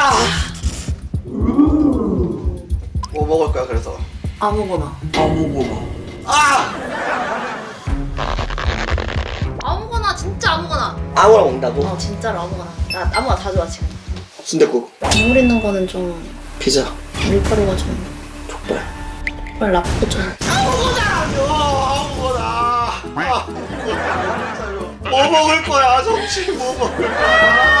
아! 뭐 먹을 거야 그래서? 아무거나. 아무거나. 아! 아무거나 진짜 아무거나. 아무거나 먹는다고? 어 진짜로 아무거나. 나 아무거나 다 좋아 지금. 순댓국, 국물 있는 거는 좀 피자, 밀가루가 좀 족발. 정말 나쁘고 좀. 아무거나 아무거나. 아, 뭐 먹을 거야 점심 뭐 먹을 거야?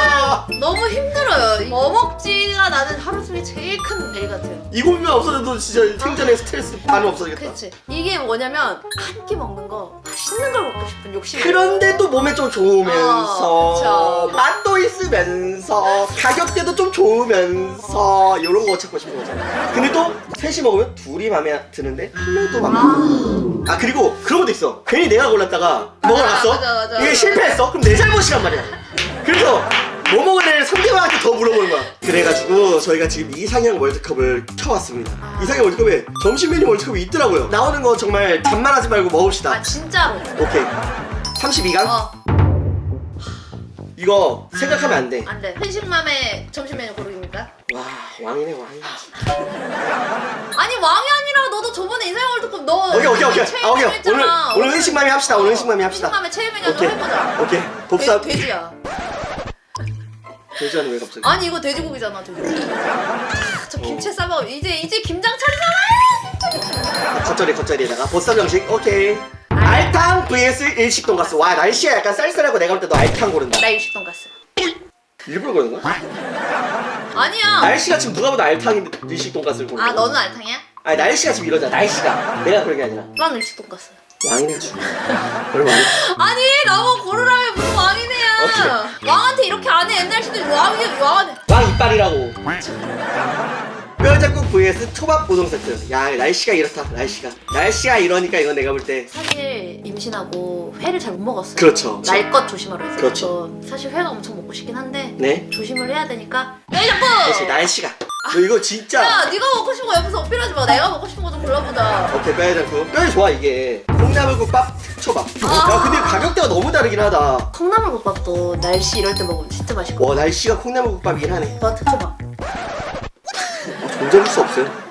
너무 힘들어요. 뭐 먹지가 나는 하루 종일 제일 큰 일 같아요. 이 고민만 없어져도 진짜 생전에 스트레스 반은 없어지겠다. 그렇지. 이게 뭐냐면 한 끼 먹는 거 맛있는 걸 먹고 싶은 욕심이. 그런데 또 몸에 좀 좋으면서 어, 그쵸. 맛도 있으면서 가격대도 좀 좋으면서 이런 거 찾고 싶은 거잖아. 근데 또 셋이 먹으면 둘이 마음에 드는데 한 명도 마음에 안 들어. 아 그리고 그런 것도 있어. 괜히 내가 골랐다가 먹으러 맞아, 갔어. 맞아, 맞아, 이게 맞아. 실패했어. 그럼 내 잘못이란 말이야. 그래서 뭐 먹을래 상대방한테 더 물어보는 거야. 그래가지고 저희가 지금 이상형 월드컵을 켜왔습니다. 아. 이상형 월드컵에 점심 메뉴 월드컵이 있더라고요. 나오는 거 정말 잔말하지 말고 먹읍시다. 아 진짜로. 오케이. 32강? 어 이거 생각하면 안 돼. 안돼. 한식맘에 점심 메뉴 고르기입니까? 와 왕이네 왕이. 아니 왕이 아니라 너도 저번에 이사영 월드컵 너 오케이 오케이 오케이. 최애 아 오케이. 메뉴 했잖아. 오늘 오늘 은식맘이 합시다. 오늘 은식맘이 합시다. 한식맘에 최애 메뉴 오케이. 해보자. 오케이. 돼, 돼지야. 돼지하는 왜 갑자기? 아니 이거 돼지고기잖아 돼지고기. 아, 저 김치 싸먹 이제 이제 김장 차리잖아. 겉절이 겉절이에다가 보쌈 정식. 오케이. 알탕 vs 일식 돈가스. 와 날씨가 약간 쌀쌀하고 내가 볼 때 너 알탕 고른다. 나 일식 돈가스. 일부러 고르는 거야? 아니야. 날씨가 지금 누가 봐도 알탕인데 일식 돈가스를 고르는 아 거야? 너는 알탕이야? 아니 날씨가 지금 이러잖아. 날씨가. 내가 그런 게 아니라. 난 일식 돈가스. 왕이네 주. 얼마. 아니 나보고 고르 시대 왕이 왕한테. 왕 이빨이라고. 뼈장국 vs 초밥 우동 세트. 야 날씨가 이렇다. 날씨가. 날씨가 이러니까 이건 내가 볼 때. 사실 임신하고 회를 잘 못 먹었어요. 그렇죠. 날 것 조심하라 해서. 그렇죠. 그래서 사실 회가 엄청 먹고 싶긴 한데 네. 조심을 해야 되니까. 야 자꾸. 그렇지 날씨가. 너 이거 진짜. 야 네가 먹고 싶은 거 옆에서 어필하지 마. 내가 먹고 싶은 거 좀 골라보자. 오케이 뼈장국. 뼈이 좋아 이게. 콩나물국밥 초밥. 아. 야 근데 가격대가 너무 다르긴 하다. 콩나물국밥도 날씨 이럴 때 먹으면 진짜 맛있고. 와 날씨가 콩나물국밥이긴 하네. 너 특초밥. 존재할 수 없어요.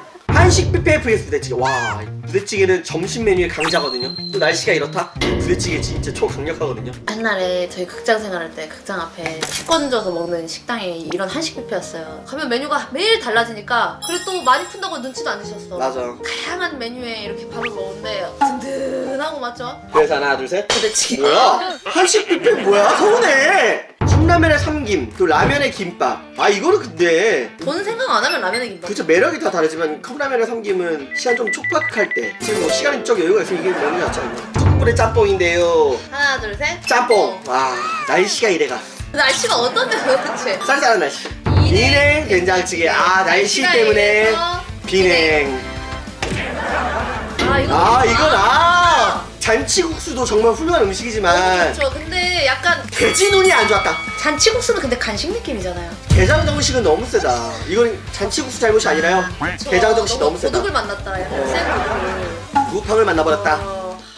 한식 뷔페 vs 부대찌개. 와 부대찌개는 점심 메뉴의 강자거든요. 또 날씨가 이렇다. 부대찌개 진짜 초강력하거든요. 옛날에 저희 극장 생활할 때 극장 앞에 식권 줘서 먹는 식당이 이런 한식 뷔페였어요. 가면 메뉴가 매일 달라지니까 그래 또 많이 푼다고 눈치도 안 주셨어. 맞아. 다양한 메뉴에 이렇게 밥을 먹는데 든든하고 맞죠? 그래서 하나 둘 셋. 부대찌개. 뭐야? 한식 뷔페 뭐야? 서운해. 컵라면에 삼김, 또 라면에 김밥. 아 이거는 근데 돈 생각 안 하면 라면에 김밥. 그쵸 매력이 다 다르지만 컵라면에 삼김은 시간 좀 촉박할 때 지금 뭐 시간이 좀 여유가 있으면 이게 먹는 게 낫지 않나? 숯불에 짬뽕인데요. 하나 둘 셋. 짬뽕. 와 날씨가 이래가. 날씨가 어떤데 도대체? 쌀쌀한 날씨. 비냉 된장찌개. 아 날씨 때문에 비냉. 아 이거. 아 이건 아 잔치국수도 정말 훌륭한 음식이지만 그렇죠. 근데 약간 돼지 눈이 안 좋았다. 잔치국수는 근데 간식 느낌이잖아요. 게장 정식은 너무 세다. 이건 잔치국수 잘못이 아니라요. 그쵸? 게장 정식 너무 세다. 고독을 만났다. 약간 어. 센 고독을. 무팡을 만나버렸다.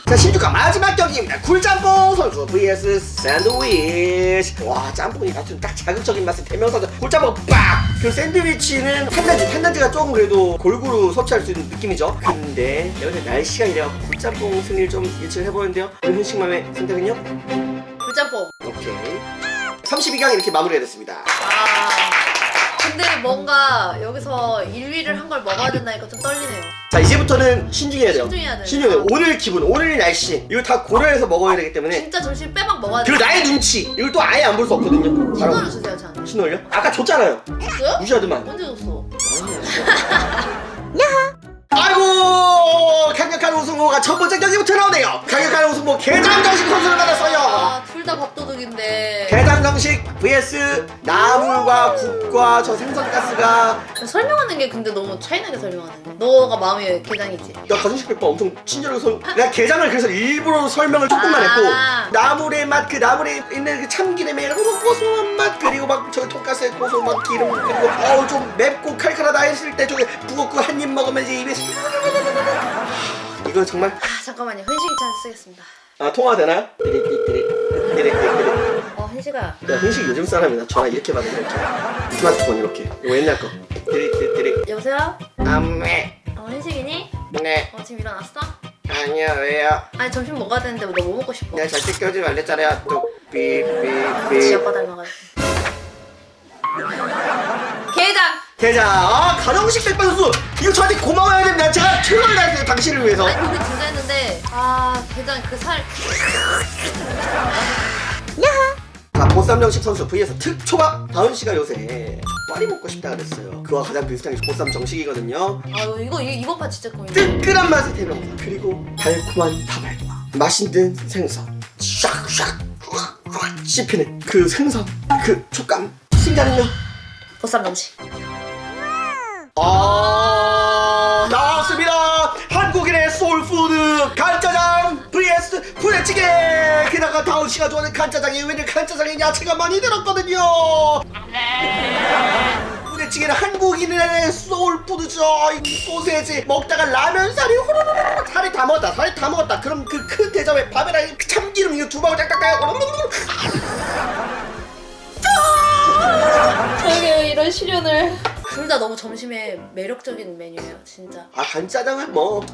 어. 자 16강 마지막 경기입니다. 굴짬뽕 선수 vs 샌드위치. 와 짬뽕이 같은 딱 자극적인 맛의 대명사죠. 굴짬뽕 빡. 그 샌드위치는 탄단지 탄단지가 조금 그래도 골고루 섭취할 수 있는 느낌이죠. 근데 여기 날씨가 이래갖고 굴짬뽕 승리를 좀 예측을 해보는데요. 은식맘의 선택은요? 불짬뽕. 오케이. 32강 이렇게 마무리가 됐습니다. 아. 근데 뭔가 여기서 1위를 한 걸 먹어야 된다니까 좀 떨리네요. 자 이제부터는 신중해야 돼요. 신중해야 돼요. 돼요. 오늘 기분, 오늘 날씨 이거 다 고려해서 먹어야 되기 때문에 진짜 점심 빼박 먹어야 돼. 그리고 나의 눈치 이걸 또 아예 안 볼 수 없거든요. 바로 신호를 주세요, 저한테. 신호를요? 아까 줬잖아요. 줬어요? 무시하더만. 언제 줬어? 아이고 강력한 우승호가 첫 번째 경기부터 나오네요. 강력한 우승호 개장정식 선수를 받았어요. 아, 둘 다 밥도둑인데. 개장정식 vs 나물과 국과 저 생선가스가 설명하는 게 근데 너무 차이나게 설명하는데. 너가 마음이 게장이지. 야 가정식 백반 엄청 친절하게 설 내가 게장을 그래서 일부러 설명을 조금만 아. 했고 나물의 맛 그 나물에 있는 그 참기름의 이런 거 고소한 맛 그리고 막 저기 돈가스의 고소 막 기름 그리고 어우 좀 맵고 칼칼하다 했을 때 저기 북었고 한입 먹으면 이제 입에 이거 정말 아, 잠깐만요. 현식이 찬스 쓰겠습니다. 아 통화 되나요? 띠릭띠릭 띠릭띠릭 어, 한시가 야 흔식 요즘 사람이나 전화 이렇게 받는 거 이렇게 스마트폰 이렇게 이거 옛날 거 드릭 여보세요? 안매 어 한식이니? 네 어 지금 일어났어? 아니야 왜요 아니 점심 먹어야 되는데 너 뭐 먹고 싶어? 내가 절대 껴지 말랬잖아요 또 삐삐삐 지 아빠 닮아가지고 게장! 대장 아 가정식 백반 선수. 이거 저한테 고마워야 됩니다. 제가 최선을 다했어요 당신을 위해서. 아니 오늘 진짜 했는데 아 게장 그살. 자 보쌈정식 선수 vs 특초밥 다은 씨가 요새. 족발이 먹고 싶다 그랬어요. 그와 가장 비슷한 게 보쌈 정식이거든요. 아유 이거 이- 이번 판 진짜 고민 뜨끈한 맛의 대명사 그리고 달콤한 다발과 맛있는 생선. 샥샥 샥 씹히는 그 생선 그 촉감. 신기하네요. 보쌈 정식 아 나왔습니다. 한국인의 소울푸드 간짜장 vs 부대찌개. 게다가 다운 씨가 좋아하는 간짜장에 웬일 간짜장에 야채가 많이 들었거든요. 부대찌개는 한국인의 소울푸드죠. 이 소세지 먹다가 라면 살이 후루루루 살이 다 먹었다 살이 다 먹었다. 그럼 그 큰 대접에 밥에다 그 참기름 이거 두 방울 딱딱딱 저게 이런 시련을 둘 다 너무 점심에 매력적인 메뉴예요 진짜. 아 간짜장은 뭐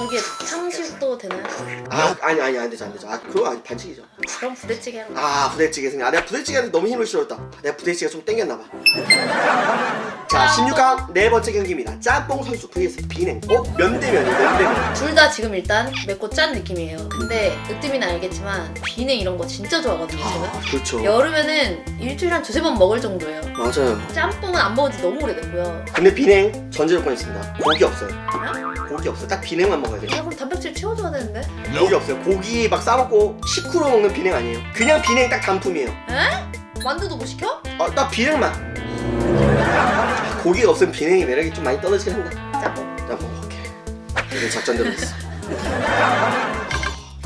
저기에 탕수육도 되나요? 아, 아니 아니 안 되죠 안 되죠. 아 그거 아니 반칙이죠. 그럼 부대찌개 하는 거 아 부대찌개 생각 아 내가 부대찌개한테 너무 힘을 실었다. 내가 부대찌개가 좀 땡겼나봐. 자 16강 네 번째 경기입니다. 짬뽕 선수 vs 비냉. 어? 면대면이 면대면. 둘다 지금 일단 맵고 짠 느낌이에요. 근데 으뜸이는 알겠지만 비냉 이런 거 진짜 좋아하거든요 아 제가 그렇죠. 여름에는 일주일에 한 두세 번 먹을 정도예요. 맞아요. 짬뽕은 안 먹은 지 너무 오래됐고요. 근데 비냉 전제 조건 있습니다. 고기 없어요 어? 고기 없어요 딱 비냉만 먹어야 돼요 아 그럼 단백질 채워줘야 되는데? 고기 없어요. 고기 막 싸먹고 식후로 먹는 비냉 아니에요. 그냥 비냉 딱 단품이에요. 에? 만두도 못 시켜? 어딱 비냉만. 고기가 없으면 비냉의 매력이 좀 많이 떨어지긴 한다. 짬뽕 자, 뭐, 오케이. 이런 작전대로 있어.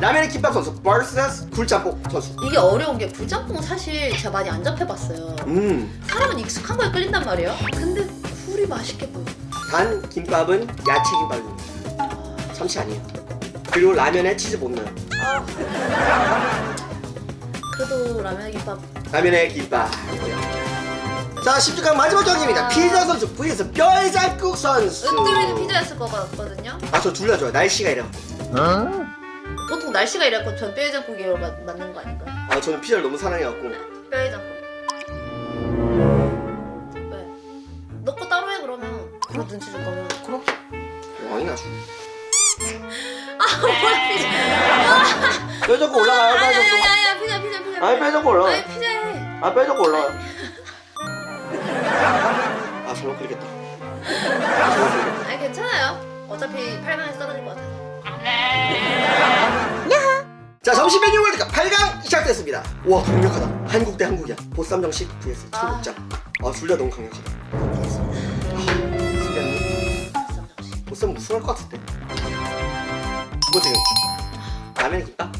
라면의 김밥 선수 vs 굴짬뽕 선수. 이게 어려운 게 굴짬뽕은 사실 제가 많이 안 접해봤어요. 음, 사람은 익숙한 거에 끌린단 말이에요. 근데 굴이 맛있게 보여 단 김밥은 야채 김밥입니다. 참치 아니에요. 그리고 라면에 치즈 못 넣어요. 그래도 라면 김밥 라면의 김밥. 자, 16강 마지막 경기입니다. 피자 선수 vs 뼈해장국 선수. 으뜸이는 피자였을 것 같거든요 아, 저둘다 좋아요. 날씨가 이래요. 보통 날씨가 이래갖고 전 뼈해장국이 맞- 맞는 거 아닌가요? 아, 저는 피자를 너무 사랑해갖고. 뼈해장국 눈치 줄 거면 그럼 왕이 아주. 아 뭐야 피자. 뼈젓고 올라가요, 뼈젓고. 야야야 피자 피자 피자 아니, 뼈젓고 올라가. 아니 피자 해. 아 빼자고 올라와 아 잘못 그리겠다 잘못 그리겠다. 아니 괜찮아요. 어차피 8강에서 떨어질 것 같아서. 자 점심 메뉴 월드컵 8강 시작됐습니다. 와 강력하다. 한국 대 한국이야. 보쌈 정식 vs 아. 청국장. 아둘 다 너무 강력하다 보쌈 우승할 것 같은데? 두 번째 경기 라면 김밥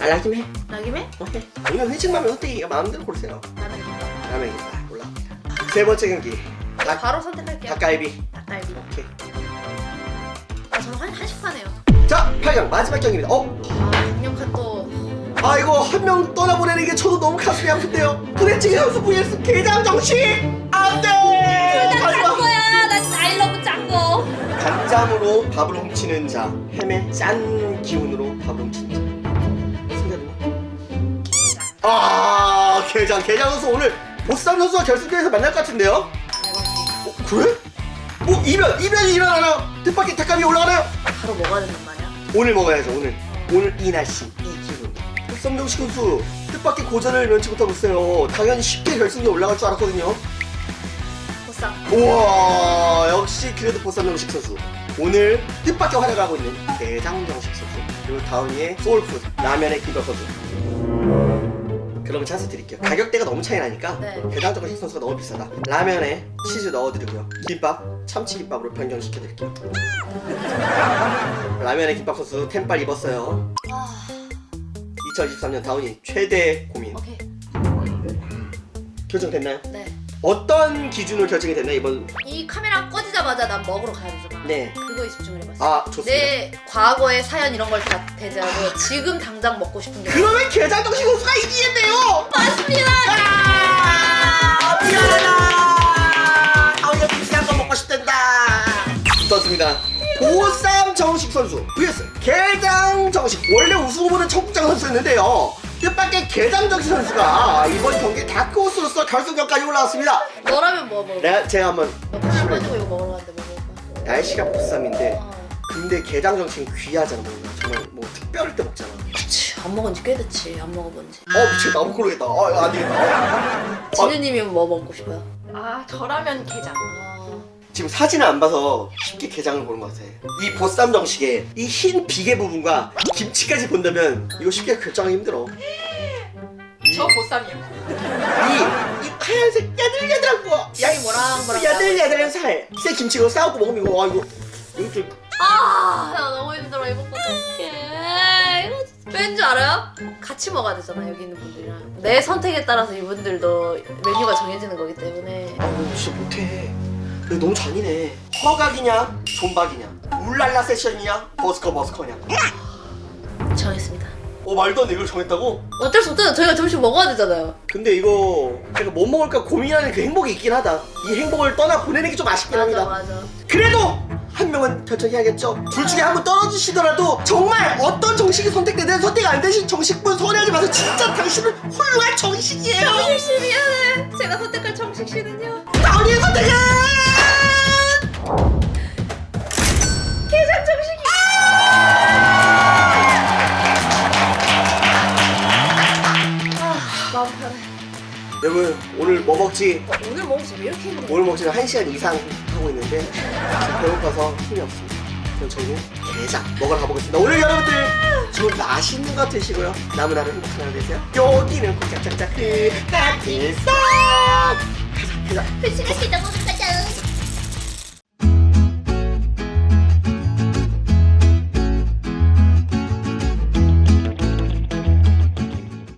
날라김 해? 라김에 오케이 오늘 회식 라면 선택이가 마음대로 고르세요 라면 김밥 라면 김밥 올라갑니다 세 번째 경기. 닭, 바로 선택할게요. 닭갈비. 닭갈비. 오케이. 아 저는 한, 한식파네요. 자 8강 마지막 경기입니다. 어? 아 강력한 또. 아 이거 한 명 떠나보내는 게 저도 너무 가슴이 아픈데요. 부대찌개 선수 vs 게장 정식! 안 간장으로 밥을 훔치는 자 햄의 짠 기운으로 밥을 훔치는 자 생각나? 아 게장 게장 선수 오늘 보쌈 선수와 결승전에서 만날 것 같은데요? 어, 그래? 뭐 이변 이변이 일어나나요? 뜻밖의 닭감이 올라가나요? 바로 먹어야 된단 말이야 오늘 먹어야죠 오늘 오늘 이 날씨 이 기분 보쌈정식 선수 뜻밖의 고전을 면치 못하고 있어요 당연히 쉽게 결승에 올라갈 줄 알았거든요 보쌈 우와 역시 그래도 보쌈 정식 선수 오늘 뜻밖의 활약을 하고 있는 대장정식 선수 그리고 다운이의 소울푸드 라면의 김밥 선수 그러면 찬스 드릴게요. 가격대가 너무 차이 나니까 네. 대장정식 선수가 너무 비싸다. 라면에 치즈 넣어드리고요. 김밥 참치김밥으로 변경시켜드릴게요. 라면의 김밥 선수 템빨 입었어요. 와 2023년 다운이 최대 고민. 오케이. 결정됐나요? 네 어떤 기준으로 결정이 됐나 이번? 이 카메라 꺼지자마자 난 먹으러 가야 되잖아. 네. 그거에 집중을 해봤어. 아 좋습니다. 내 과거의 사연 이런 걸 다 배제하고 지금 당장 먹고 싶은 게 그러면 게장정식 선수가 이기겠네요! 맞습니다. 아, 미안하다! 다음에 비싼 거 먹고 싶단다! 붙었습니다. 보쌈 정식 선수 vs 게장 정식. 원래 우승 후보는 청국장 선수였는데요 뜻밖의 게장 정식 선수가 이번 경기 다크호스로서 결승전까지 올라왔습니다 너라면 뭐 먹을 거야? 내가 제가 한번 술 가지고 이거 먹으러 갔는데 뭐? 날씨가 보쌈인데 어. 근데 게장 정식은 귀하잖아 정말 뭐 특별할 때 먹잖아 그치 안 먹은 지 꽤 됐지 안 먹어본 지어 미친 나못 고르겠다 되겠다 어. 진우님이 뭐 먹고 싶어요? 아 저라면 게장. 아, 지금 사진을 안 봐서 쉽게 게장을 고른 것 같아. 이 보쌈 정식에 이 흰 비계 부분과 김치까지 본다면 이거 쉽게 결정하기 힘들어. 이, 저 보쌈이요. 이, 이 하얀색 야들야들한 거. 야, 이 뭐랑 뭐랑 야들야들한 살. 새 김치로 싸우고 먹으면 이거 와 이거 이거 좀 아, 나 너무 힘들어. 이거 어떡해. 이거 진짜. 왠지 알아요? 같이 먹어야 되잖아, 여기 있는 분들이랑. 내 선택에 따라서 이분들도 메뉴가 정해지는 거기 때문에. 아, 너 진짜 못해. 너 너무 잔인해. 허각이냐, 존박이냐, 울랄라 세션이냐, 버스커 버스커냐. 정했습니다. 어 말도 안 돼 이걸 정했다고? 어쩔 수 없잖아. 저희가 점심 먹어야 되잖아요. 근데 이거 제가 뭐 먹을까 고민하는 그 행복이 있긴 하다. 이 행복을 떠나 보내는 게 좀 아쉽긴 맞아, 합니다. 맞아. 그래도 한 명은 결정해야겠죠. 둘 중에 한 분 떨어지시더라도 정말 어떤 정식이 선택되든 선택 안 되신 정식분 서운해하지 마세요. 진짜 당신은 훌륭한 정식이에요. 정식 씨 미안해. 제가 선택할 정식 씨는요. 다운이의 선택은 여러분 오늘 뭐 먹지? 오늘 먹으면 왜 이렇게 힘들어? 오늘 먹지는 한 시간 이상 하고 있는데 배고파서 힘이 없습니다. 그럼 저희는 게장 먹으러 가보겠습니다. 오늘 여러분들 좋은 맛있는 거 드시고요. 남은 하루 행복한 하루 되세요. 여기는 짝짝짝 그 하필성 가자 가자. 회식을 시작 먹을 거죠.